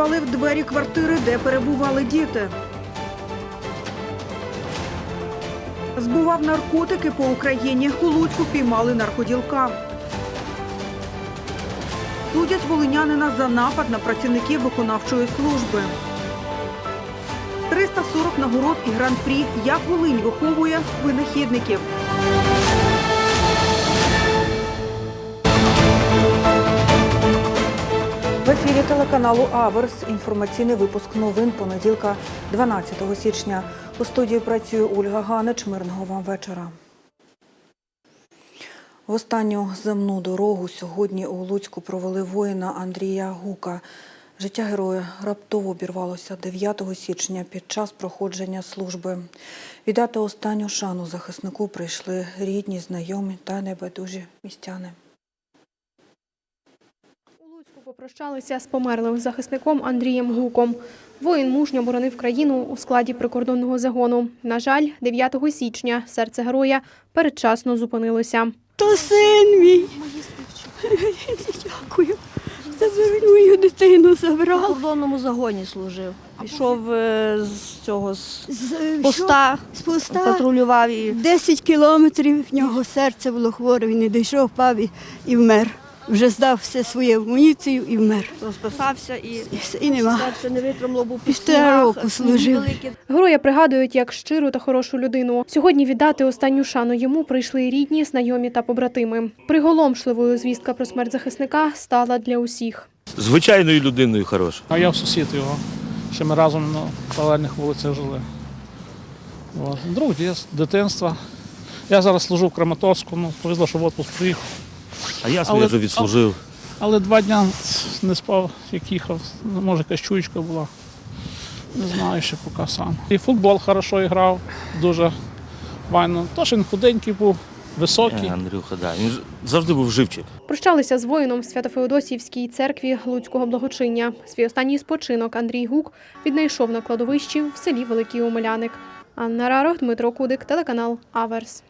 підпалив двері квартири, де перебували діти. Збував наркотики по Україні. У Луцьку піймали наркоділка. Судять волинянина за напад на працівників виконавчої служби. 340 нагород і гран-прі. Як Волинь виховує винахідників. Ефірі телеканалу Аверс інформаційний випуск новин понеділка 12 січня. У студії працює Ольга Ганич. Мирного вам вечора. В останню земну дорогу сьогодні у Луцьку провели воїна Андрія Гука. Життя героя раптово обірвалося 9 січня під час проходження служби. Віддати останню шану захиснику прийшли рідні, знайомі та небайдужі містяни. У попрощалися з померлим захисником Андрієм Гуком. Воїн мужньо боронив країну у складі прикордонного загону. На жаль, 9 січня серце героя передчасно зупинилося. То син мій. Дякую. Забери мою дитину забрав. кордонному загоні служив. Пішов е, з цього з З поста, З поста. патрулював і 10 кілометрів в нього серце було хворе, він не дійшов, впав і, і вмер. Вже здав все своє амуніцію і вмер. розписався і І, все, нема. серце не витримало, був Півтора року служив. Героя пригадують як щиру та хорошу людину. Сьогодні віддати останню шану йому прийшли рідні, знайомі та побратими. Приголомшливою звістка про смерть захисника стала для усіх. Звичайною людиною хорошою. А я в сусід його. Ще ми разом на паралельних вулицях жили. Друг дєс- дитинства. Я зараз служу в Краматорську, ну, повезло, що в отпуск приїхав. А я Але- своє вже відслужив. Але два дня не спав, як їхав. Може, якась чуєчка була. Не знаю ще поки сам. І футбол хорошо грав, дуже файно. Тож він худенький був, високий. Е, Андрюха, да. Він ж завжди був живчик. Прощалися з воїном в Свято-Феодосіївській церкві Луцького благочиння. Свій останній спочинок Андрій Гук віднайшов на кладовищі в селі Великий Омеляник. Анна Рарох, Дмитро Кудик, телеканал Аверс.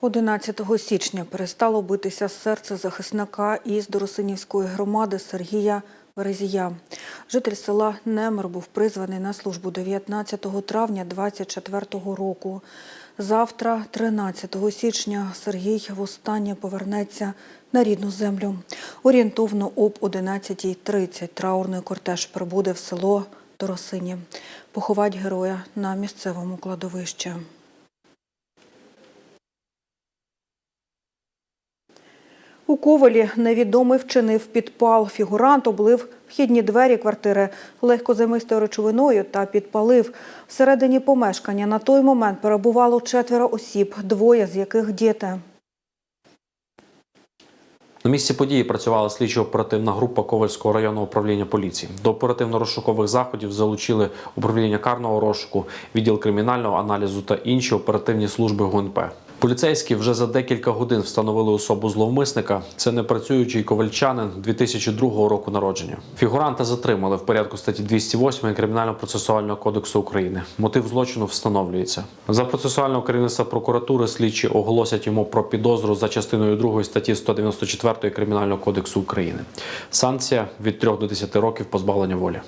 11 січня перестало битися серце захисника із Доросинівської громади Сергія Березія. Житель села Немер був призваний на службу 19 травня 24 року. Завтра, 13 січня, Сергій востаннє повернеться на рідну землю. Орієнтовно об 11.30 траурний кортеж прибуде в село Доросині. Поховать героя на місцевому кладовищі. У Ковелі невідомий вчинив підпал. Фігурант облив вхідні двері квартири легкозаймистою речовиною та підпалив. Всередині помешкання на той момент перебувало четверо осіб, двоє з яких діти. На місці події працювала слідчо-оперативна група Ковальського районного управління поліції. До оперативно-розшукових заходів залучили управління карного розшуку, відділ кримінального аналізу та інші оперативні служби ГУНП. Поліцейські вже за декілька годин встановили особу зловмисника. Це непрацюючий ковальчанин 2002 року народження. Фігуранта затримали в порядку статті 208 Кримінально-процесуального кодексу України. Мотив злочину встановлюється. За процесуального керівництва прокуратури слідчі оголосять йому про підозру за частиною 2 статті 194 Кримінального кодексу України. Санкція від 3 до 10 років позбавлення волі.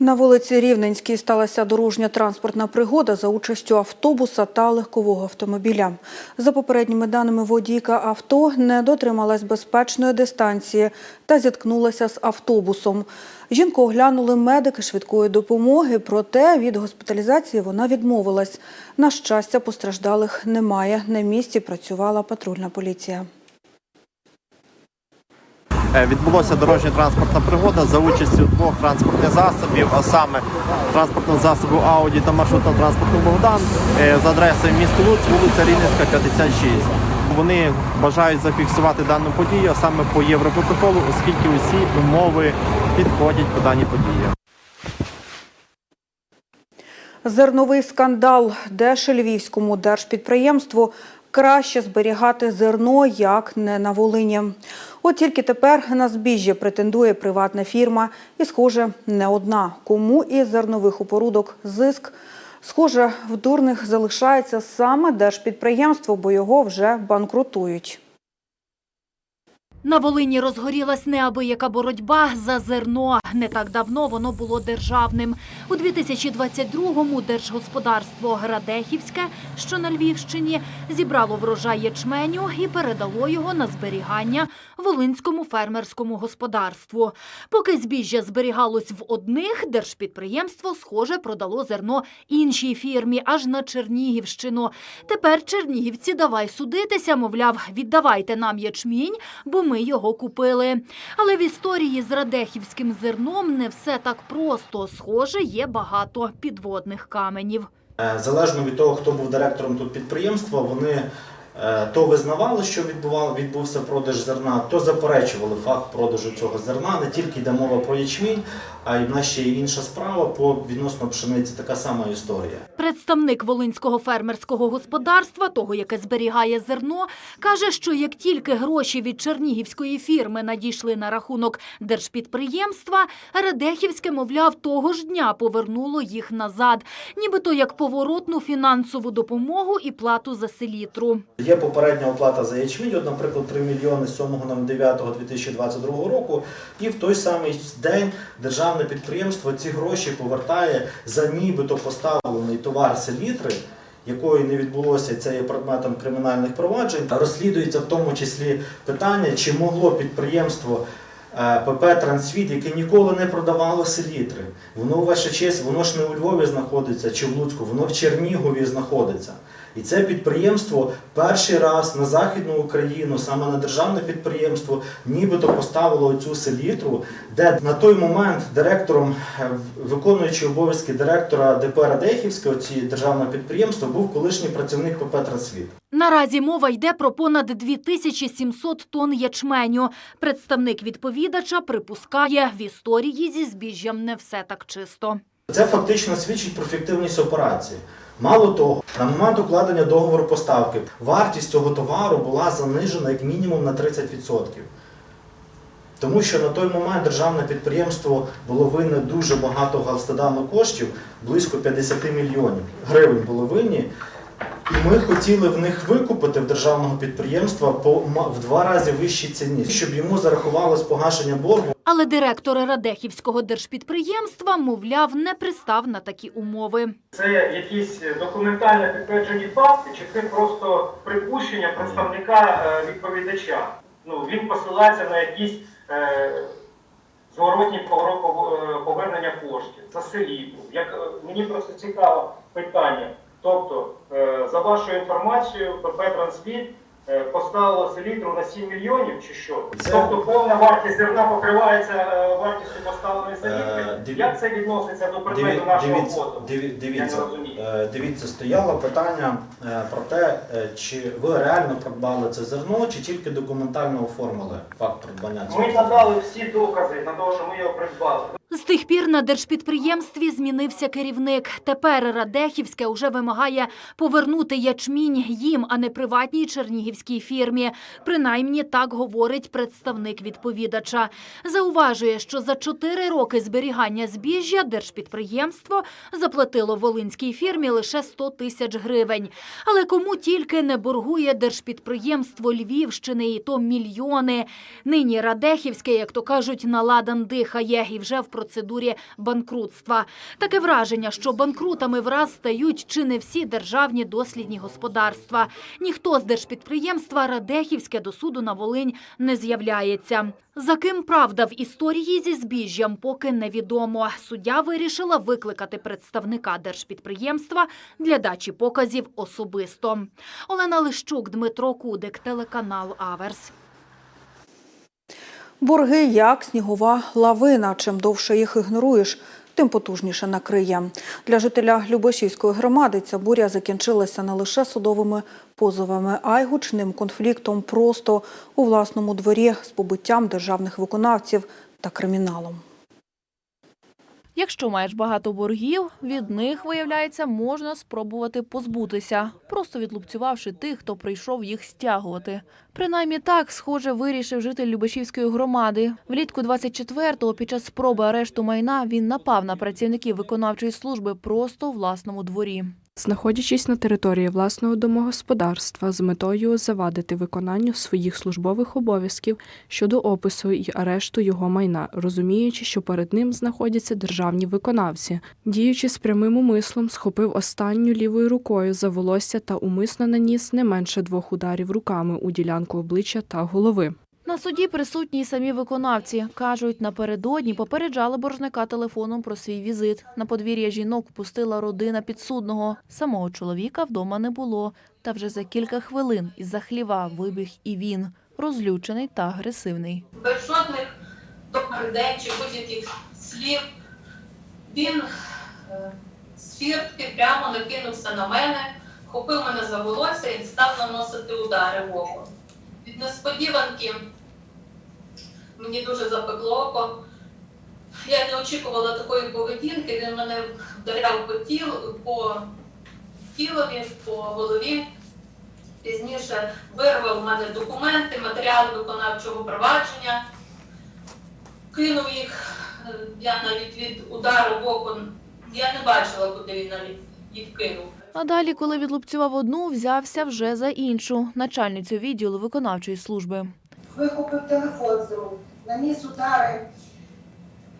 На вулиці Рівненській сталася дорожня транспортна пригода за участю автобуса та легкового автомобіля. За попередніми даними водійка авто не дотрималась безпечної дистанції та зіткнулася з автобусом. Жінку оглянули медики швидкої допомоги, проте від госпіталізації вона відмовилась. На щастя, постраждалих немає. На місці працювала патрульна поліція. Е, Відбулася дорожньо-транспортна пригода за участю двох транспортних засобів, а саме транспортного засобу Ауді та маршрутного транспорту Богдан е, за адресою місто Луцьк, вулиця Рівненська, 56. Вони бажають зафіксувати дану подію, а саме по європротоколу, оскільки усі умови підходять по даній події. Зерновий скандал. Деше львівському держпідприємству краще зберігати зерно, як не на Волині. От тільки тепер на збіжжя претендує приватна фірма і, схоже, не одна. Кому із зернових упорудок зиск? Схоже, в дурних залишається саме держпідприємство, бо його вже банкрутують. На Волині розгорілась неабияка боротьба за зерно. Не так давно воно було державним. У 2022-му держгосподарство Радехівське, що на Львівщині, зібрало врожай ячменю і передало його на зберігання Волинському фермерському господарству. Поки збіжжя зберігалось в одних, держпідприємство, схоже, продало зерно іншій фірмі, аж на Чернігівщину. Тепер чернігівці давай судитися, мовляв, віддавайте нам ячмінь, бо ми його купили. Але в історії з радехівським зерном не все так просто. Схоже, є багато підводних каменів. Е, Залежно від того, хто був директором тут підприємства, вони е, то визнавали, що відбувся продаж зерна, то заперечували факт продажу цього зерна. Не тільки йде мова про ячмінь, а й в нас ще є інша справа по відносно пшениці. Така сама історія. Представник Волинського фермерського господарства, того, яке зберігає зерно, каже, що як тільки гроші від чернігівської фірми надійшли на рахунок держпідприємства, Радехівське, мовляв, того ж дня повернуло їх назад, нібито як поворотну фінансову допомогу і плату за селітру. Є попередня оплата за ячмінь, от, наприклад, 3 мільйони 7.09.2022 року, і в той самий день державне підприємство ці гроші повертає за нібито поставлений товар селітри, якої не відбулося, це є предметом кримінальних проваджень. Розслідується в тому числі питання, чи могло підприємство е, ПП Трансвіт, яке ніколи не продавало селітри. Воно, ваша честь, воно ж не у Львові знаходиться чи в Луцьку, воно в Чернігові знаходиться. І це підприємство перший раз на Західну Україну, саме на державне підприємство, нібито поставило цю селітру, де на той момент директором, е, виконуючий обов'язки директора ДП Радехівське, оці державне підприємство, був колишній працівник ПП Трансвіт. Наразі мова йде про понад 2700 тонн ячменю. Представник відповідача припускає, в історії зі збіжжям не все так чисто. Це фактично свідчить про фіктивність операції. Мало того, на момент укладення договору поставки вартість цього товару була занижена як мінімум на 30%. Тому що на той момент державне підприємство було винне дуже багато галстадану коштів, близько 50 мільйонів гривень було винні. І ми хотіли в них викупити в державного підприємства по в два рази вищій ціні, щоб йому зарахувалось погашення боргу Але директор Радехівського держпідприємства, мовляв, не пристав на такі умови. Це якісь документально підтверджені факти, чи це просто припущення представника е, відповідача? Ну він посилається на якісь е, зворотні е, повернення коштів за селітру. Як е, мені просто цікаво питання. Тобто, е, за вашою інформацією, ПП Трансвіт е, поставило селітру на 7 мільйонів чи що? Це- Тобто повна вартість зерна покривається е, вартістю поставленої селітри. диві- Як це відноситься до Диві- предмету нашого Дивіться, фото? диві- дивіться, стояло питання про те, чи ви реально придбали це зерно, чи тільки документально оформили факт придбання цього Ми надали всі докази на те, що ми його придбали. З тих пір на держпідприємстві змінився керівник. Тепер Радехівське уже вимагає повернути ячмінь їм, а не приватній чернігівській фірмі. Принаймні так говорить представник відповідача. Зауважує, що за чотири роки зберігання збіжжя держпідприємство заплатило волинській фірмі лише 100 тисяч гривень. Але кому тільки не боргує держпідприємство Львівщини, і то мільйони. Нині Радехівське, як то кажуть, наладан дихає і вже в процедурі банкрутства. Таке враження, що банкрутами враз стають чи не всі державні дослідні господарства. Ніхто з держпідприємства Радехівське до суду на Волинь не з'являється. За ким правда в історії зі збіжжям поки невідомо. Суддя вирішила викликати представника держпідприємства для дачі показів особисто. Олена Лищук, Дмитро Кудик, телеканал Аверс. Борги як снігова лавина. Чим довше їх ігноруєш, тим потужніше накриє. Для жителя Любешівської громади ця буря закінчилася не лише судовими позовами, а й гучним конфліктом просто у власному дворі з побиттям державних виконавців та криміналом. Якщо маєш багато боргів, від них, виявляється, можна спробувати позбутися, просто відлупцювавши тих, хто прийшов їх стягувати. Принаймні так, схоже, вирішив житель Любешівської громади. Влітку 24-го під час спроби арешту майна він напав на працівників виконавчої служби просто у власному дворі. Знаходячись на території власного домогосподарства з метою завадити виконанню своїх службових обов'язків щодо опису і арешту його майна, розуміючи, що перед ним знаходяться державні виконавці. Діючи з прямим умислом, схопив останню лівою рукою за волосся та умисно наніс не менше двох ударів руками у ділянку обличчя та голови. На суді присутні самі виконавці. Кажуть, напередодні попереджали боржника телефоном про свій візит. На подвір'я жінок впустила родина підсудного. Самого чоловіка вдома не було. Та вже за кілька хвилин із-за хліва вибіг і він, розлючений та агресивний. без жодних добрий день чи будь-яких слів. Він е, з фіртки прямо накинувся на мене, хопив мене за волосся і став наносити удари в око. Від несподіванки мені дуже запекло око. Я не очікувала такої поведінки, він мене вдаряв по тілу, по тілові, по голові. Пізніше вирвав в мене документи, матеріали виконавчого провадження, кинув їх. Е, Я навіть від удару в око, я не бачила, куди він навіть їх кинув. А далі, коли відлупцював одну, взявся вже за іншу начальницю відділу виконавчої служби. Вихопив телефон з рук, наніс удари,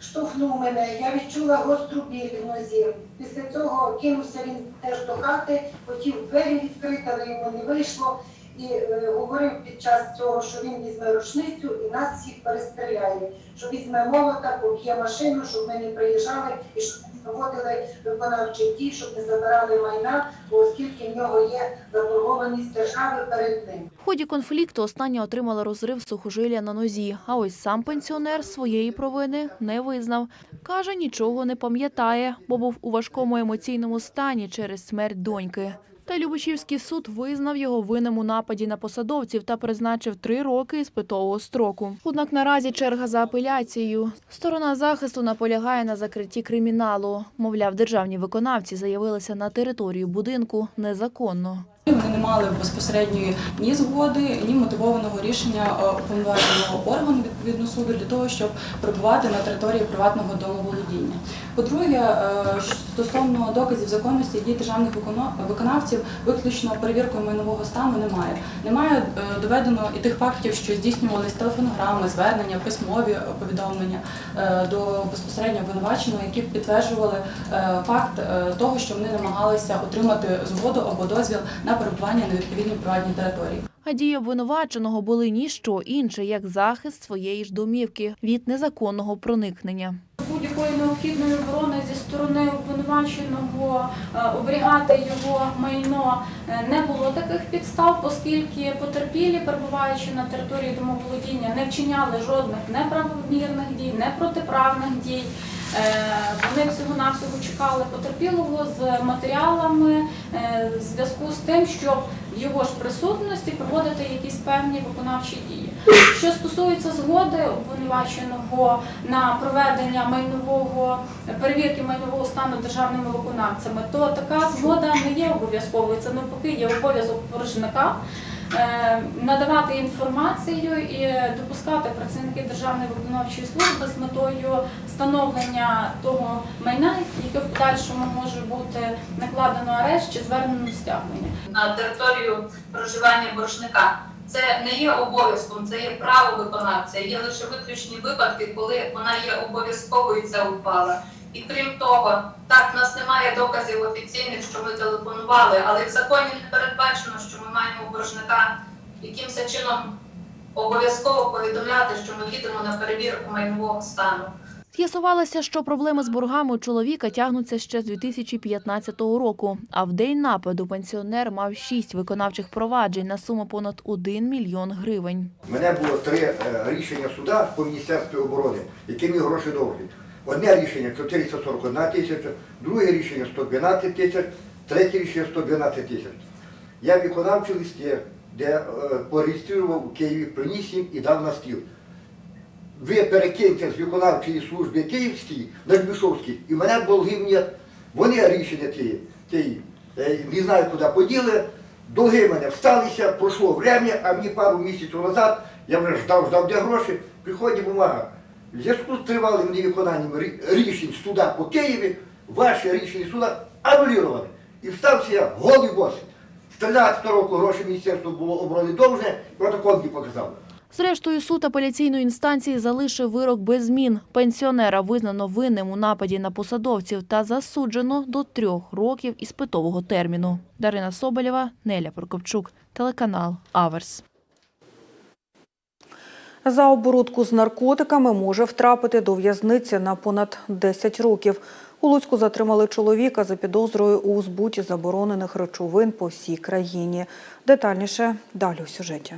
штовхнув мене. Я відчула гостру біль в нозі. Після цього кинувся він теж до хати, хотів двері відкрити, але йому не вийшло. І е, говорив під час цього, що він візьме рушницю і нас всіх перестріляє, що візьме молота, поб'є машину, щоб ми не приїжджали і щоб проводили виконавчі дії, щоб не забирали майна, оскільки в нього є заборгованість держави перед ним. В ході конфлікту остання отримала розрив сухожилля на нозі, а ось сам пенсіонер своєї провини не визнав. Каже, нічого не пам'ятає, бо був у важкому емоційному стані через смерть доньки. Та Любочівський суд визнав його винним у нападі на посадовців та призначив три роки іспитового строку. Однак наразі черга за апеляцією. Сторона захисту наполягає на закритті криміналу. Мовляв, державні виконавці заявилися на територію будинку незаконно. Вони не мали безпосередньої ні згоди, ні мотивованого рішення е, уповноваженого органу відповідно суду для того, щоб перебувати на території приватного домоволодіння. По-друге, е, стосовно доказів законності дій державних виконавців, виключно перевіркою майнового стану немає. Немає е, доведено і тих фактів, що здійснювались телефонограми, звернення, письмові повідомлення е, до безпосередньо обвинуваченого, які підтверджували факт того, що вони намагалися отримати згоду або дозвіл на перебування на відповідній приватній території. А дії обвинуваченого були ніщо інше, як захист своєї ж домівки від незаконного проникнення. Будь-якої необхідної оборони зі сторони обвинуваченого е, оберігати його майно е, не було таких підстав, оскільки потерпілі, перебуваючи на території домоволодіння, не вчиняли жодних неправомірних дій, непротиправних дій. Е, Вони всього-навсього чекали потерпілого з матеріалами в зв'язку з тим, щоб в його ж присутності проводити якісь певні виконавчі дії. Що стосується згоди обвинуваченого на проведення майнового перевірки майнового стану державними виконавцями, то така згода не є обов'язковою. Це навпаки є обов'язок боржника е, надавати інформацію і допускати працівників державної виконавчої служби з метою встановлення того майна, яке в подальшому може бути накладено арешт чи звернено стягнення. на територію проживання боржника. Це не є обов'язком, це є право виконавця. Є лише виключні випадки, коли вона є обов'язковою ця ухвала. І крім того, так, в нас немає доказів офіційних, що ми телефонували, але в законі не передбачено, що ми маємо боржника якимось чином обов'язково повідомляти, що ми їдемо на перевірку майнового стану. З'ясувалося, що проблеми з боргами у чоловіка тягнуться ще з 2015 року. А в день нападу пенсіонер мав шість виконавчих проваджень на суму понад 1 мільйон гривень. У мене було три е, рішення суда по Міністерству оборони, мені гроші довжать. Одне рішення 441 тисяча, друге рішення 112 тисяч, третє рішення 112 тисяч. Я виконавчі листі, де е, пореєстрував у Києві, приніс їм і дав на стіл. Ви перекиньте з виконавчої служби Київській на Львішовській, і мене нет. Вони рішення тієї, тієї е, не знаю, куди поділи. Долги мене всталися, пройшло время, а мені пару місяців назад, я вже ждав, ждав, де гроші, приходить бумага. В зв'язку з тривалим невиконанням рі- рішень суда по Києві, ваші рішення суда анулювали. І встався я голий босий. З 13 року гроші Міністерства було оборони довже, протокол не показав. Зрештою, суд апеляційної інстанції залишив вирок без змін. Пенсіонера визнано винним у нападі на посадовців та засуджено до трьох років іспитового терміну. Дарина Соболєва, Неля Прокопчук, телеканал Аверс. За оборудку з наркотиками може втрапити до в'язниці на понад 10 років. У Луцьку затримали чоловіка за підозрою у збуті заборонених речовин по всій країні. Детальніше далі у сюжеті.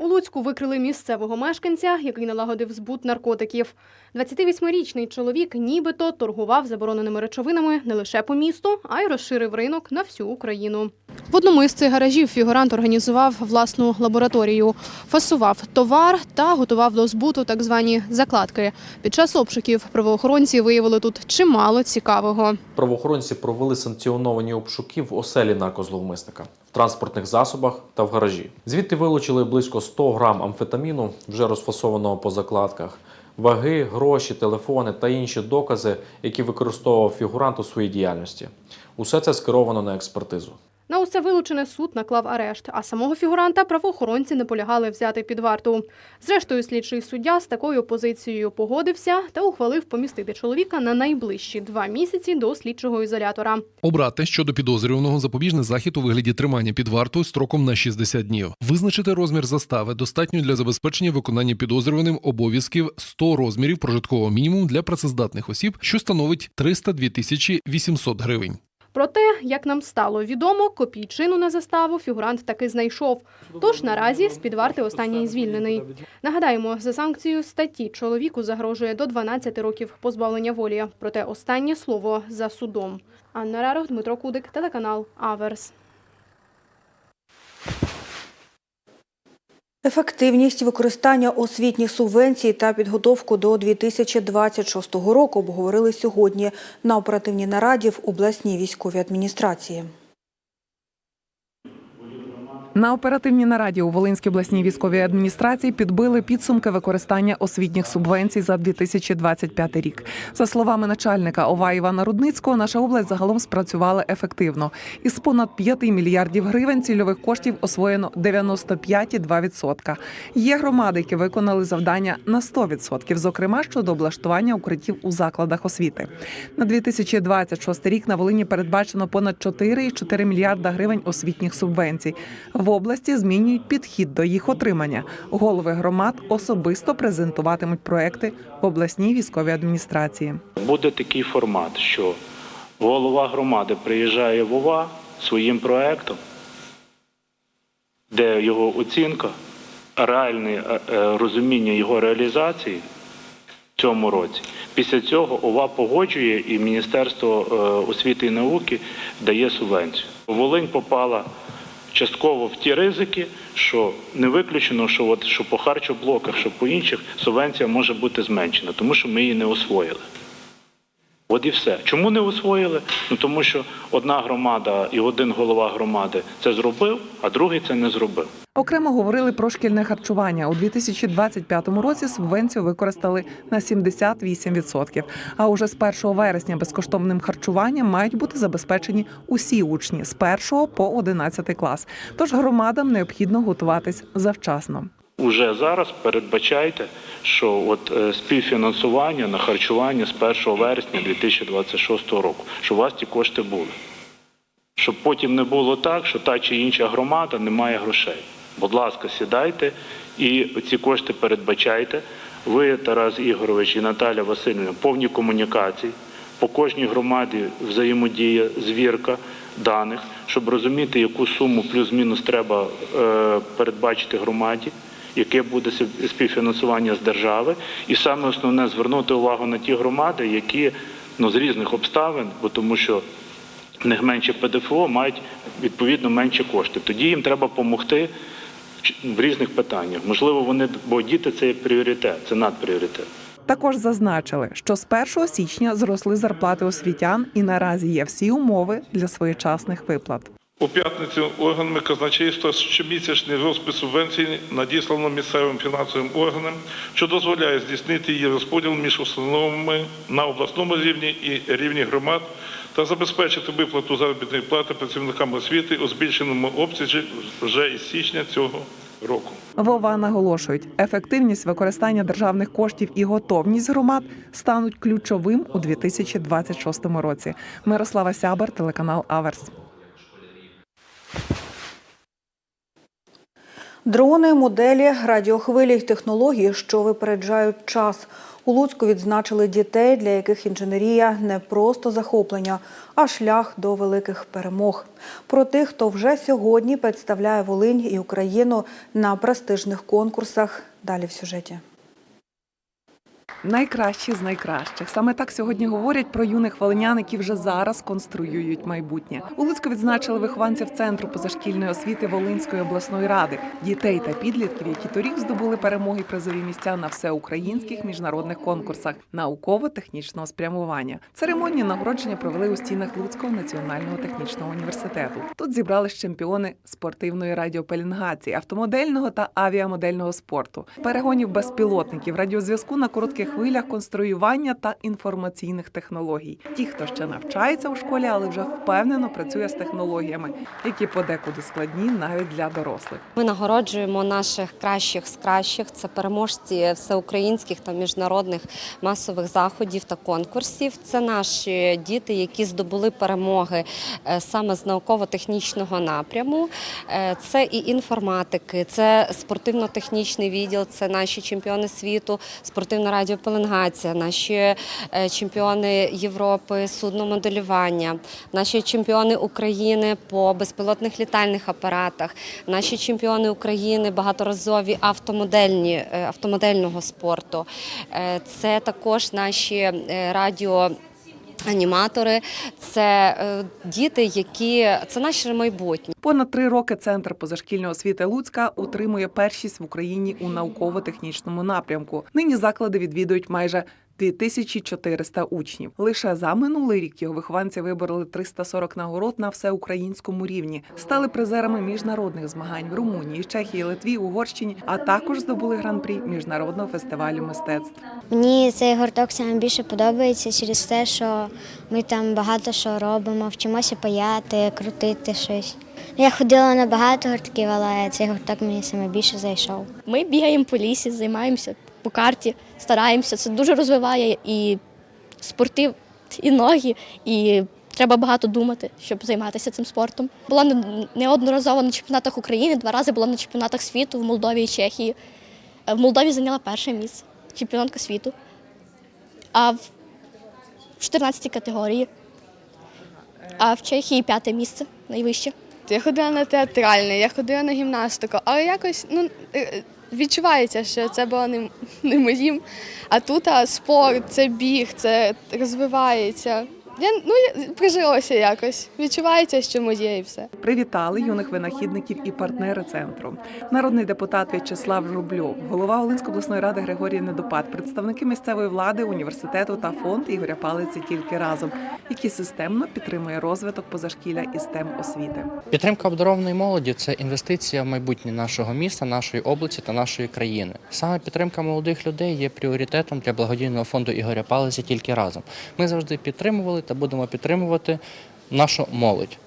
У Луцьку викрили місцевого мешканця, який налагодив збут наркотиків. 28-річний чоловік нібито торгував забороненими речовинами не лише по місту, а й розширив ринок на всю Україну. В одному із цих гаражів фігурант організував власну лабораторію, фасував товар та готував до збуту так звані закладки. Під час обшуків правоохоронці виявили тут чимало цікавого. Правоохоронці провели санкціоновані обшуки в оселі наркозловмисника, в транспортних засобах та в гаражі. Звідти вилучили близько 100 грам амфетаміну, вже розфасованого по закладках, ваги, гроші, телефони та інші докази, які використовував фігурант у своїй діяльності. Усе це скеровано на експертизу. На усе вилучене суд наклав арешт, а самого фігуранта правоохоронці не полягали взяти під варту. Зрештою, слідчий суддя з такою позицією погодився та ухвалив помістити чоловіка на найближчі два місяці до слідчого ізолятора. Обрати щодо підозрюваного запобіжний захід у вигляді тримання під вартою строком на 60 днів. Визначити розмір застави достатньо для забезпечення виконання підозрюваним обов'язків 100 розмірів прожиткового мінімуму для працездатних осіб, що становить 302 тисячі 800 гривень. Проте, як нам стало відомо, копійчину на заставу фігурант таки знайшов. Тож наразі з під варти останній звільнений. Нагадаємо, за санкцією статті чоловіку загрожує до 12 років позбавлення волі. Проте останнє слово за судом. Анна Рарох, Дмитро Кудик, телеканал Аверс. Ефективність використання освітніх субвенцій та підготовку до 2026 року обговорили сьогодні на оперативній нараді в обласній військовій адміністрації. На оперативній нараді у Волинській обласній військовій адміністрації підбили підсумки використання освітніх субвенцій за 2025 рік. За словами начальника ОВА Івана Рудницького, наша область загалом спрацювала ефективно. Із понад 5 мільярдів гривень цільових коштів освоєно 95,2%. Є громади, які виконали завдання на 100%, зокрема щодо облаштування укриттів у закладах освіти. На 2026 рік на Волині передбачено понад 4,4 мільярда гривень освітніх субвенцій. В області змінюють підхід до їх отримання. Голови громад особисто презентуватимуть проекти в обласній військовій адміністрації. Буде такий формат, що голова громади приїжджає в ОВА своїм проектом, де його оцінка, реальне е, е, розуміння його реалізації в цьому році. Після цього ОВА погоджує і Міністерство е, освіти і науки дає субвенцію. Волинь попала частково в ті ризики, що не виключено, що от що по харчоблоках, що по інших субвенція може бути зменшена, тому що ми її не освоїли. От і все. Чому не освоїли? Ну тому що одна громада і один голова громади це зробив, а другий це не зробив. Окремо говорили про шкільне харчування. У 2025 році субвенцію використали на 78%. А уже з 1 вересня безкоштовним харчуванням мають бути забезпечені усі учні з 1 по 11 клас. Тож громадам необхідно готуватись завчасно. Уже зараз передбачайте, що от е, співфінансування на харчування з 1 вересня 2026 року, що у вас ті кошти були. Щоб потім не було так, що та чи інша громада не має грошей. Будь ласка, сідайте і ці кошти передбачайте. Ви, Тарас Ігорович і Наталя Васильівна, повні комунікації. По кожній громаді взаємодія, звірка даних, щоб розуміти, яку суму плюс-мінус треба е, передбачити громаді, яке буде співфінансування з держави. І саме основне звернути увагу на ті громади, які ну, з різних обставин, бо тому що в них менше ПДФО, мають відповідно менше кошти. Тоді їм треба допомогти в різних питаннях. Можливо, вони, бо діти це є пріоритет, це надпріоритет. Також зазначили, що з 1 січня зросли зарплати освітян і наразі є всі умови для своєчасних виплат. У п'ятницю органами казначейства щомісячний розпис субвенцій надіслано місцевим фінансовим органам, що дозволяє здійснити її розподіл між установами на обласному рівні і рівні громад та забезпечити виплату заробітної плати працівникам освіти у збільшеному обсязі вже із січня цього року. Вова наголошують, ефективність використання державних коштів і готовність громад стануть ключовим у 2026 році. Мирослава Сябер, телеканал Аверс. Дрони, моделі, радіохвилі й технології, що випереджають час. У Луцьку відзначили дітей, для яких інженерія не просто захоплення, а шлях до великих перемог. Про тих, хто вже сьогодні представляє Волинь і Україну на престижних конкурсах. Далі в сюжеті. Найкращі з найкращих. Саме так сьогодні говорять про юних волинян, які вже зараз конструюють майбутнє. У Луцьку відзначили вихованців центру позашкільної освіти Волинської обласної ради, дітей та підлітків, які торік здобули перемоги призові місця на всеукраїнських міжнародних конкурсах науково-технічного спрямування. Церемонію нагородження провели у стінах Луцького національного технічного університету. Тут зібрались чемпіони спортивної радіопелінгації, автомодельного та авіамодельного спорту, перегонів безпілотників, радіозв'язку на коротких хвилях, конструювання та інформаційних технологій. Ті, хто ще навчається у школі, але вже впевнено працює з технологіями, які подекуди складні навіть для дорослих. Ми нагороджуємо наших кращих з кращих. Це переможці всеукраїнських та міжнародних масових заходів та конкурсів. Це наші діти, які здобули перемоги е, саме з науково-технічного напряму. Е, Це і інформатики, це спортивно-технічний відділ, це наші чемпіони світу, спортивна радіопеленгація, наші е, чемпіони Європи, судномоделювання, наші чемпіони України по безпілотних літальних апаратах, наші чемпіони України багаторазові автомодельні е, автомодельного спорту. Е, Це також наші радіо. Аніматори це е, діти, які це наше майбутнє. Понад три роки центр позашкільної освіти Луцька утримує першість в Україні у науково-технічному напрямку. Нині заклади відвідують майже 2400 учнів. Лише за минулий рік його вихованці вибороли 340 нагород на всеукраїнському рівні, стали призерами міжнародних змагань в Румунії, Чехії, Литві, Угорщині, а також здобули гран-прі міжнародного фестивалю мистецтв. Мені цей гурток саме більше подобається через те, що ми там багато що робимо, вчимося паяти, крутити щось. Я ходила на багато гуртків, але цей гурток мені саме більше зайшов. Ми бігаємо по лісі, займаємося по карті, стараємося. Це дуже розвиває і спортив, і ноги, і треба багато думати, щоб займатися цим спортом. Була неодноразово на чемпіонатах України, два рази була на чемпіонатах світу в Молдові і Чехії. Е, В Молдові зайняла перше місце, чемпіонатка світу. А в 14 категорії. А в Чехії п'яте місце найвище. Я ходила на театральне, я ходила на гімнастику, але якось ну, е, відчувається, що це було не, не моїм. А тут а, спорт, це біг, це розвивається. Я ну, я прижилося якось. Відчувається, що моє і все. Привітали юних винахідників і партнери центру. Народний депутат В'ячеслав Жубльов, голова Волинської обласної ради Григорій Недопад, представники місцевої влади, університету та фонд Ігоря Палиці тільки разом, який системно підтримує розвиток позашкілля і STEM освіти. Підтримка обдарованої молоді це інвестиція в майбутнє нашого міста, нашої області та нашої країни. Саме підтримка молодих людей є пріоритетом для благодійного фонду Ігоря Палиці тільки разом. Ми завжди підтримували та будемо підтримувати нашу молодь.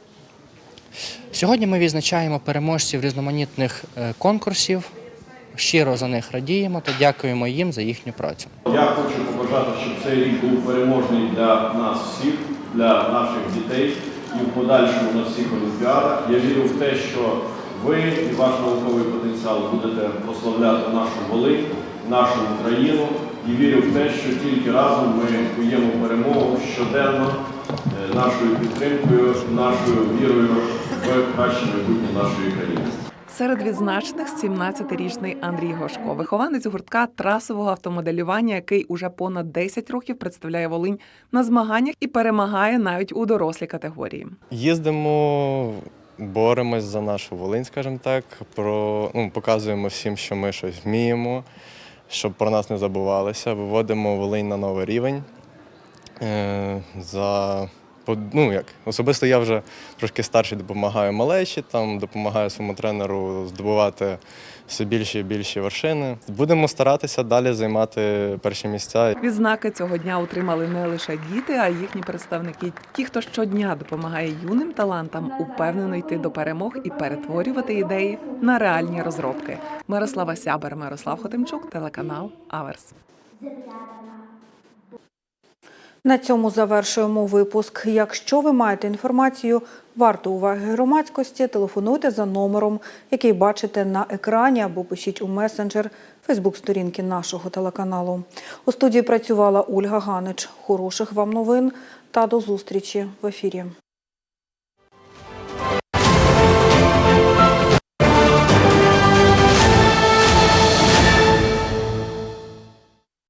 Сьогодні ми відзначаємо переможців різноманітних е, конкурсів. Щиро за них радіємо та дякуємо їм за їхню працю. Я хочу побажати, щоб цей рік був переможний для нас всіх, для наших дітей і в подальшому на всіх олімпіадах. Я вірю в те, що ви і ваш науковий потенціал будете прославляти нашу Волинь, нашу Україну. І вірю в те, що тільки разом ми куємо перемогу щоденно е, нашою підтримкою, нашою вірою в краще майбутнє нашої країни. Серед відзначених 17-річний Андрій Гошко, вихованець гуртка трасового автомоделювання, який уже понад 10 років представляє Волинь на змаганнях і перемагає навіть у дорослій категорії. Їздимо, боремось за нашу Волинь, скажімо так. Про, ну, показуємо всім, що ми щось вміємо, щоб про нас не забувалося. Виводимо Волинь на новий рівень. Е, за ну, як, особисто я вже трошки старший допомагаю малечі, там, допомагаю своєму тренеру здобувати все більші і більші вершини. Будемо старатися далі займати перші місця. Відзнаки цього дня отримали не лише діти, а й їхні представники. Ті, хто щодня допомагає юним талантам упевнено йти до перемог і перетворювати ідеї на реальні розробки. Мирослава Сябер, Мирослав Хотимчук, телеканал Аверс. На цьому завершуємо випуск. Якщо ви маєте інформацію, варту уваги громадськості, телефонуйте за номером, який бачите на екрані, або пишіть у месенджер Фейсбук-сторінки нашого телеканалу. У студії працювала Ольга Ганич. Хороших вам новин та до зустрічі в ефірі.